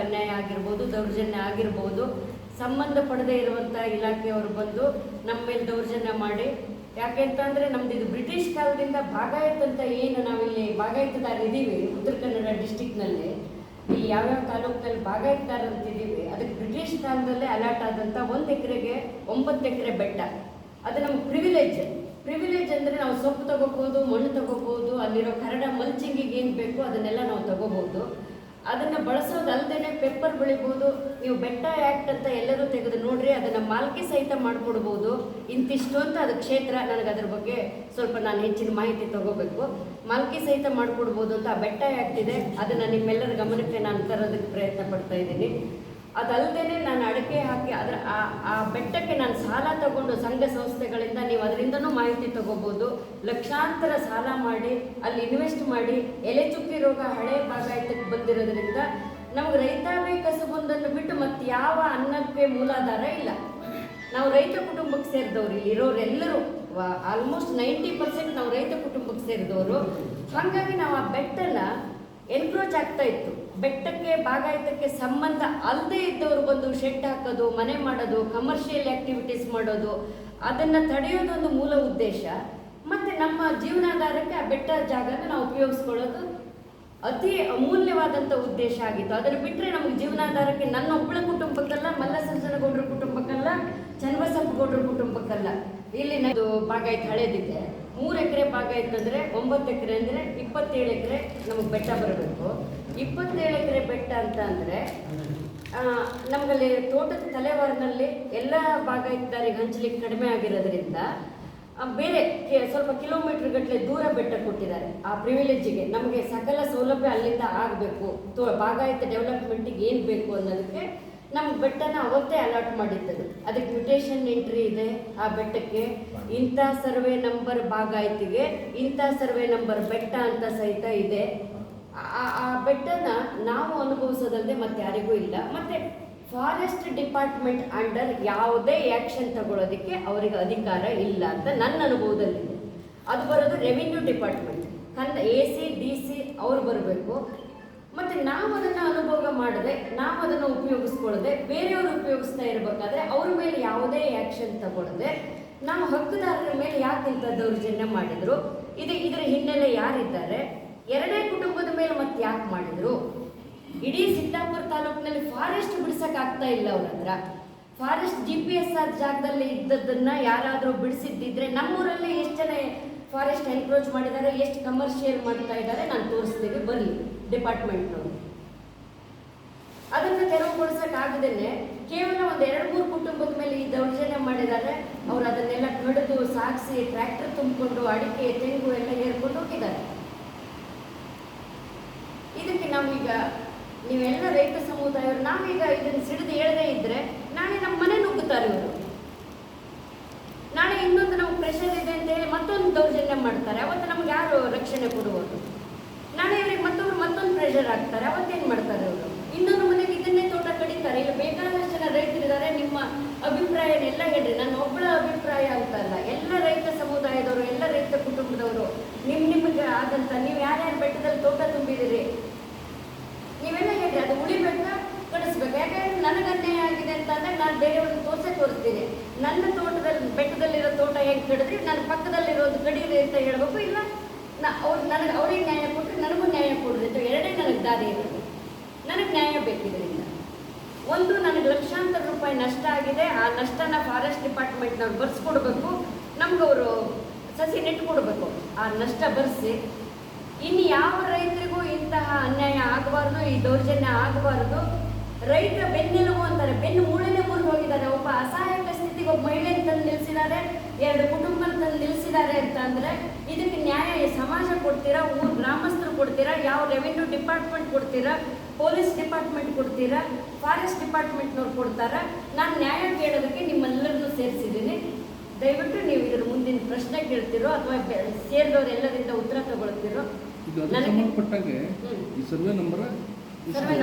ಅನ್ಯಾಯ ಆಗಿರ್ಬೋದು, ದೌರ್ಜನ್ಯ ಆಗಿರ್ಬೋದು, ಸಂಬಂಧ ಪಡೆದೇ ಇರುವಂಥ ಇಲಾಖೆಯವರು ಬಂದು ನಮ್ಮ ಮೇಲೆ ದೌರ್ಜನ್ಯ ಮಾಡಿ. ಯಾಕೆಂತಂದ್ರೆ ನಮ್ದು ಇದು ಬ್ರಿಟಿಷ್ ಕಾಲದಿಂದ ಭಾಗಾಯತಂತ ಏನು ನಾವಿಲ್ಲಿ ಭಾಗಾಯತದಾರ ಇದ್ದೀವಿ ಉತ್ತರ ಕನ್ನಡ ಡಿಸ್ಟಿಕ್ನಲ್ಲಿ ಈ ಯಾವ್ಯಾವ ತಾಲೂಕಿನಲ್ಲಿ ಭಾಗಾಯತದಾರ ಅಂತ ಇದ್ದೀವಿ ಅದಕ್ಕೆ ಬ್ರಿಟಿಷ್ ಕಾಲದಲ್ಲೇ ಅಲಾಟ್ ಆದಂತ ಒಂದು ಎಕರೆಗೆ ಒಂಬತ್ತು ಎಕರೆ ಬೆಟ್ಟ. ಅದು ನಮ್ಮ ಪ್ರಿವಿಲೇಜ್ ಪ್ರಿವಿಲೇಜ್ ಅಂದ್ರೆ ನಾವು ಸೊಪ್ಪು ತಗೋಬಹುದು ಮಣ್ಣು ತಗೋಬೋದು, ಅಲ್ಲಿರೋ ಕರಡ ಮಲ್ಚಿಂಗಿಗೆ ಏನು ಬೇಕು ಅದನ್ನೆಲ್ಲ ನಾವು ತಗೋಬೋದು. ಅದನ್ನು ಬಳಸೋದಲ್ದೇನೆ ಪೆಪ್ಪರ್ ಬೆಳಿಬೋದು, ನೀವು ಬೆಟ್ಟ ಆ್ಯಕ್ಟ್ ಅಂತ ಎಲ್ಲರೂ ತೆಗೆದು ನೋಡ್ರಿ, ಅದನ್ನು ಮಾಲ್ಕಿ ಸಹಿತ ಮಾಡಿಕೊಡ್ಬೋದು. ಇಂತಿಷ್ಟು ಅಂತ ಅದು ಕ್ಷೇತ್ರ, ನನಗೆ ಅದ್ರ ಬಗ್ಗೆ ಸ್ವಲ್ಪ ನಾನು ಹೆಚ್ಚಿನ ಮಾಹಿತಿ ತಗೋಬೇಕು. ಮಾಲ್ಕಿ ಸಹಿತ ಮಾಡಿಕೊಡ್ಬೋದು ಅಂತ ಬೆಟ್ಟ ಆ್ಯಕ್ಟ್ ಇದೆ, ಅದನ್ನು ನಿಮ್ಮೆಲ್ಲರ ಗಮನಕ್ಕೆ ನಾನು ತರೋದಕ್ಕೆ ಪ್ರಯತ್ನ ಪಡ್ತಾ ಇದ್ದೀನಿ. ಅದಲ್ಲದೆ ನಾನು ಅಡಕೆ ಹಾಕಿ ಅದರ ಆ ಬೆಟ್ಟಕ್ಕೆ ನಾನು ಸಾಲ ತಗೊಂಡು ಸಂಘ ಸಂಸ್ಥೆಗಳಿಂದ ನೀವು ಅದರಿಂದನೂ ಮಾಹಿತಿ ತಗೋಬೋದು. ಲಕ್ಷಾಂತರ ಸಾಲ ಮಾಡಿ, ಅಲ್ಲಿ ಇನ್ವೆಸ್ಟ್ ಮಾಡಿ, ಎಲೆ ಚುಕ್ಕಿ ರೋಗ ಹಳೆ ಭಾಗಾಯತಕ್ಕೆ ಬಂದಿರೋದ್ರಿಂದ ನಮ್ಗೆ ರೈತಾಪಿ ಕಸಬೊಂದನ್ನು ಬಿಟ್ಟು ಮತ್ತೆ ಯಾವ ಅನ್ನಕ್ಕೆ ಮೂಲಾಧಾರ ಇಲ್ಲ. ನಾವು ರೈತ ಕುಟುಂಬಕ್ಕೆ ಸೇರಿದವ್ರು ಇಲ್ಲಿ ಇರೋರೆಲ್ಲರೂ ಆಲ್ಮೋಸ್ಟ್ ನೈಂಟಿ ಪರ್ಸೆಂಟ್ ನಾವು ರೈತ ಕುಟುಂಬಕ್ಕೆ ಸೇರಿದವರು. ಹಾಗಾಗಿ ನಾವು ಆ ಬೆಟ್ಟನ ಎನ್ಕ್ರೋಚ್ ಆಗ್ತಾ ಇತ್ತು. ಬೆಟ್ಟಕ್ಕೆ ಭಾಗಾಯತಕ್ಕೆ ಸಂಬಂಧ ಅಲ್ಲದೆ ಇದ್ದವರು ಬಂದು ಶೆಡ್ ಹಾಕೋದು, ಮನೆ ಮಾಡೋದು ಕಮರ್ಷಿಯಲ್ ಆಕ್ಟಿವಿಟೀಸ್ ಮಾಡೋದು, ಅದನ್ನು ತಡೆಯೋದೊಂದು ಮೂಲ ಉದ್ದೇಶ. ಮತ್ತು ನಮ್ಮ ಜೀವನಾಧಾರಕ್ಕೆ ಆ ಬೆಟ್ಟ ಜಾಗನ ನಾವು ಉಪಯೋಗಿಸ್ಕೊಳ್ಳೋದು ಅತಿ ಅಮೂಲ್ಯವಾದಂಥ ಉದ್ದೇಶ ಆಗಿತ್ತು. ಅದನ್ನು ಬಿಟ್ಟರೆ ನಮಗೆ ಜೀವನಾಧಾರಕ್ಕೆ ನನ್ನ ಒಬ್ಬಳ ಕುಟುಂಬಕ್ಕಲ್ಲ ಮಲ್ಲಸಂಜನಗೌಡರ ಕುಟುಂಬಕ್ಕಲ್ಲ, ಚನ್ನಬಸಪ್ಪಗೌಡರ ಕುಟುಂಬಕ್ಕಲ್ಲ. ಇಲ್ಲಿ ಭಾಗ ಬಾಗಾಯತ್ ಹಳೇದಿದೆ. ಮೂರು ಎಕರೆ ಭಾಗ ಅಂದರೆ ಒಂಬತ್ತು ಎಕರೆ ಅಂದರೆ ಇಪ್ಪತ್ತೇಳು ಎಕರೆ ನಮಗೆ ಬೆಟ್ಟ ಬರಬೇಕು. ಇಪ್ಪತ್ತೇಳು ಎಕರೆ ಬೆಟ್ಟ ಅಂತ ಅಂದರೆ ನಮಗಲ್ಲಿ ತೋಟದ ತಲೆವಾರಿನಲ್ಲಿ ಎಲ್ಲ ಬಾಗಾಯತದಾರಿಗೆ ಹಂಚಲಿಕ್ಕೆ ಕಡಿಮೆ ಆಗಿರೋದ್ರಿಂದ ಬೇರೆ ಸ್ವಲ್ಪ ಕಿಲೋಮೀಟರ್ ಗಟ್ಟಲೆ ದೂರ ಬೆಟ್ಟ ಕೊಟ್ಟಿದ್ದಾರೆ. ಆ ಪ್ರಿವಿಲೇಜಿಗೆ ನಮಗೆ ಸಕಲ ಸೌಲಭ್ಯ ಅಲ್ಲಿಂದ ಆಗಬೇಕು. ತೋ ಭಾಗಾಯತ ಡೆವಲಪ್ಮೆಂಟಿಗೆ ಏನು ಬೇಕು ಅನ್ನೋದಕ್ಕೆ ನಮ್ಮ ಬೆಟ್ಟನ ಅವತ್ತೇ ಅಲಾಟ್ ಮಾಡಿದ್ದದು. ಅದಕ್ಕೆ ಮ್ಯೂಟೇಷನ್ ಎಂಟ್ರಿ ಇದೆ ಆ ಬೆಟ್ಟಕ್ಕೆ. ಇಂಥ ಸರ್ವೆ ನಂಬರ್ ಬಾಗಾಯತಿಗೆ ಇಂಥ ಸರ್ವೆ ನಂಬರ್ ಬೆಟ್ಟ ಅಂತ ಸಹಿತ ಇದೆ. ಆ- ಬೆಟ್ಟನ ನಾವು ಅನುಭವಿಸೋದಲ್ಲದೆ ಮತ್ತೆ ಯಾರಿಗೂ ಇಲ್ಲ. ಮತ್ತೆ ಫಾರೆಸ್ಟ್ ಡಿಪಾರ್ಟ್ಮೆಂಟ್ ಅಂಡರ್ ಯಾವುದೇ ಆ್ಯಕ್ಷನ್ ತಗೊಳ್ಳೋದಕ್ಕೆ ಅವರಿಗೆ ಅಧಿಕಾರ ಇಲ್ಲ ಅಂತ ನನ್ನ ಅನುಭವದಲ್ಲಿದೆ. ಅದು ಬರೋದು revenue department Kannada A C D C ಅವ್ರು ಬರಬೇಕು. ಮತ್ತು ನಾವು ಅದನ್ನು ಅನುಭವ ಮಾಡದೆ, ನಾವು ಅದನ್ನು ಉಪಯೋಗಿಸ್ಕೊಳ್ಳದೆ, ಬೇರೆಯವರು ಉಪಯೋಗಿಸ್ತಾ ಇರಬೇಕಾದ್ರೆ ಅವ್ರ ಮೇಲೆ ಯಾವುದೇ ಆ್ಯಕ್ಷನ್ ತಗೊಳ್ಳದೆ, ನಾವು ಹಕ್ಕುದಾರರ ಮೇಲೆ ಯಾಕೆ ಇಂಥ ದೌರ್ಜನ್ಯ ಮಾಡಿದ್ರು, ಇದು ಇದರ ಹಿನ್ನೆಲೆ ಯಾರಿದ್ದಾರೆ, ಎರಡೇ ಕುಟುಂಬದ ಮೇಲೆ ಮತ್ತೆ ಯಾಕೆ ಮಾಡಿದ್ರು? ಇಡೀ ಸಿದ್ದಾಪುರ ತಾಲೂಕಿನಲ್ಲಿ ಫಾರೆಸ್ಟ್ ಬಿಡ್ಸಕ್ ಆಗ್ತಾ ಇಲ್ಲ ಅವ್ರ ಫಾರೆಸ್ಟ್ ಜಿ ಪಿ ಎಸ್ ಆದ ಜಾಗದಲ್ಲಿ ಇದ್ದದನ್ನ ಯಾರಾದರೂ ಬಿಡಿಸಿದ್ದಿದ್ರೆ ನಮ್ಮೂರಲ್ಲಿ ಎಷ್ಟು ಜನ ಫಾರೆಸ್ಟ್ ಎನ್ಕ್ರೋಚ್ ಮಾಡಿದ್ದಾರೆ, ಎಷ್ಟು ಕಮರ್ಷಿಯಲ್ ಮಾಡ್ತಾ ಇದ್ದಾರೆ ನಾನು ತೋರಿಸ್ತೀನಿ, ಬನ್ನಿ, ಡಿಪಾರ್ಟ್ಮೆಂಟ್ನವರು. ಅದನ್ನು ತೆರವುಗೊಳಿಸೋಕ್ಕಾಗದೇ ಕೇವಲ ಒಂದು ಎರಡು ಮೂರು ಕುಟುಂಬದ ಮೇಲೆ ಈ ದೌರ್ಜನ್ಯ ಮಾಡಿದ್ದಾರೆ, ಅವರು ಅದನ್ನೆಲ್ಲ ಕಡಿದು ಸಾಗಿಸಿ ಟ್ರ್ಯಾಕ್ಟರ್ ತುಂಬಿಕೊಂಡು ಅಡಿಕೆ, ತೆಂಗು ಎಲ್ಲ ಹೇರ್ಕೊಂಡು ಹೋಗಿದ್ದಾರೆ. ಇದಕ್ಕೆ ನಾವೀಗ, ನೀವೆಲ್ಲ ರೈತ ಸಮುದಾಯವರು, ನಾವೀಗ ಇದನ್ನು ಸಿಡಿದು ಹೇಳದೇ ಇದ್ರೆ ನಾಳೆ ನಮ್ಮ ಮನೆ ನುಗ್ಗುತ್ತಾರೆ ಇವರು. ಇನ್ನೊಂದು ನಮ್ಗೆ ಪ್ರೆಷರ್ ಇದೆ ಅಂತ ಹೇಳಿ ಮತ್ತೊಂದು ದೌರ್ಜನ್ಯ ಮಾಡ್ತಾರೆ. ಅವತ್ತು ನಮ್ಗೆ ಯಾರು ರಕ್ಷಣೆ ಕೊಡುವುದು ನಾಳೆ ಅವ್ರಿಗೆ ಮತ್ತೊಬ್ರು ಮತ್ತೊಂದು ಪ್ರೆಷರ್ ಆಗ್ತಾರೆ ಅವತ್ತೇನು ಮಾಡ್ತಾರೆ ಅವರು? ಇನ್ನೊಂದು ಮನೆಗೆ ಇದನ್ನೇ ತೋಟ ಕಡಿತಾರೆ. ಇಲ್ಲಿ ಬೇಕಾದಷ್ಟು ಜನ ರೈತರಿದ್ದಾರೆ. ನಿಮ್ಮ ಅಭಿಪ್ರಾಯನೆಲ್ಲ ಹೇಳ್ರಿ. ನಾನು ಒಬ್ಬಳ ಅಭಿಪ್ರಾಯ ಅಂತ ಅಲ್ಲ. ಎಲ್ಲ ರೈತ ಸಮುದಾಯದವರು, ಎಲ್ಲ ರೈತ ಕುಟುಂಬದವರು, ನಿಮ್ ನಿಮಗೆ ಆದಂತ, ನೀವು ಯಾರ್ಯಾರು ಬೆಟ್ಟದಲ್ಲಿ ತೋಟ ತುಂಬಿದಿರಿ ನೀವೆಲ್ಲ ಹೇಳ್ರಿ. ಅದು ಉಳಿಬೇಕಾ? ಕಳಿಸ್ಬೇಕು? ಯಾಕಂದ್ರೆ ನನಗೆ ಆಗಿದೆ ಅಂತಂದ್ರೆ ನಾನು ಬೇರೆಯವ್ರಿಗೆ ತೋರಿಸೆ ತೋರಿಸ್ತೀನಿ. ನನ್ನ ತೋಟದಲ್ಲಿ ಹೇಗೆ ಹಿಡಿದ್ರೆ ನನ್ನ ಪಕ್ಕದಲ್ಲಿರೋದು ಕಡೀರಿ ಅಂತ ಹೇಳಬೇಕು ಇಲ್ಲ ಅವ್ರು ನನಗೆ ಅವ್ರಿಗೆ ನ್ಯಾಯ ಕೊಟ್ಟರೆ ನನಗೂ ನ್ಯಾಯ ಕೊಡ್ರಿ ಎರಡೇ ನನಗೆ ದಾರಿ ಇರೋದು ನನಗೆ ನ್ಯಾಯ ಬೇಕಿದ್ರಿಂದ. ಒಂದು, ನನಗೆ ಲಕ್ಷಾಂತರ ರೂಪಾಯಿ ನಷ್ಟ ಆಗಿದೆ, ಆ ನಷ್ಟನ ಫಾರೆಸ್ಟ್ ಡಿಪಾರ್ಟ್ಮೆಂಟ್ನವ್ರು ಬರ್ಸ್ಕೊಡ್ಬೇಕು ನಮ್ಗೆ ಅವರು ಸಸಿ ನೆಟ್ಟು ಕೊಡಬೇಕು ಆ ನಷ್ಟ ಬರೆಸಿ, ಇನ್ನು ಯಾವ ರೈತರಿಗೂ ಇಂತಹ ಅನ್ಯಾಯ ಆಗಬಾರ್ದು, ಈ ದೌರ್ಜನ್ಯ ಆಗಬಾರ್ದು, ರೈತ ಬೆನ್ನೆಲುಬು ಅಂತಾರೆ, ಬೆನ್ನು ಮೂಳೆನೇ ಮುರಿದು ಹೋಗಿದ್ದಾರೆ, ಒಬ್ಬ ಅಸಹಾಯಕ ಸ್ಥಿತಿಗೆ ಒಬ್ಬ ಮಹಿಳೆ ತಂದು ನಿಲ್ಲಿಸಿದ್ದಾರೆ ಎರಡು ಕುಟುಂಬ ತಂದು ನಿಲ್ಲಿಸಿದ್ದಾರೆ ಅಂತ ಅಂದ್ರೆ ಇದಕ್ಕೆ ನ್ಯಾಯ ಸಮಾಜ ಕೊಡ್ತೀರಾ ಊರು ಗ್ರಾಮಸ್ಥರು ಕೊಡ್ತೀರಾ ಯಾವ ರೆವಿನ್ಯೂ ಡಿಪಾರ್ಟ್ಮೆಂಟ್ ಕೊಡ್ತೀರಾ ಪೊಲೀಸ್ ಡಿಪಾರ್ಟ್ಮೆಂಟ್ ಕೊಡ್ತೀರಾ ಫಾರೆಸ್ಟ್ ಡಿಪಾರ್ಟ್ಮೆಂಟ್ನವ್ರು ಕೊಡ್ತಾರ ನಾನು ನ್ಯಾಯ ಕೇಳೋದಕ್ಕೆ ನಿಮ್ಮೆಲ್ಲರನ್ನೂ ಸೇರಿಸಿದ್ದೀನಿ ದಯವಿಟ್ಟು ನೀವು ಇದ್ರ ಮುಂದಿನ ಪ್ರಶ್ನೆ ಕೇಳ್ತಿರೋ ಅಥವಾ ಸೇರಿದವ್ರು ಎಲ್ಲರಿಂದ ಉತ್ತರ ತಗೊಳ್ತಿರೋ ನನಗೆ. ಈ ಸರ್ವೆ ನಂಬರ್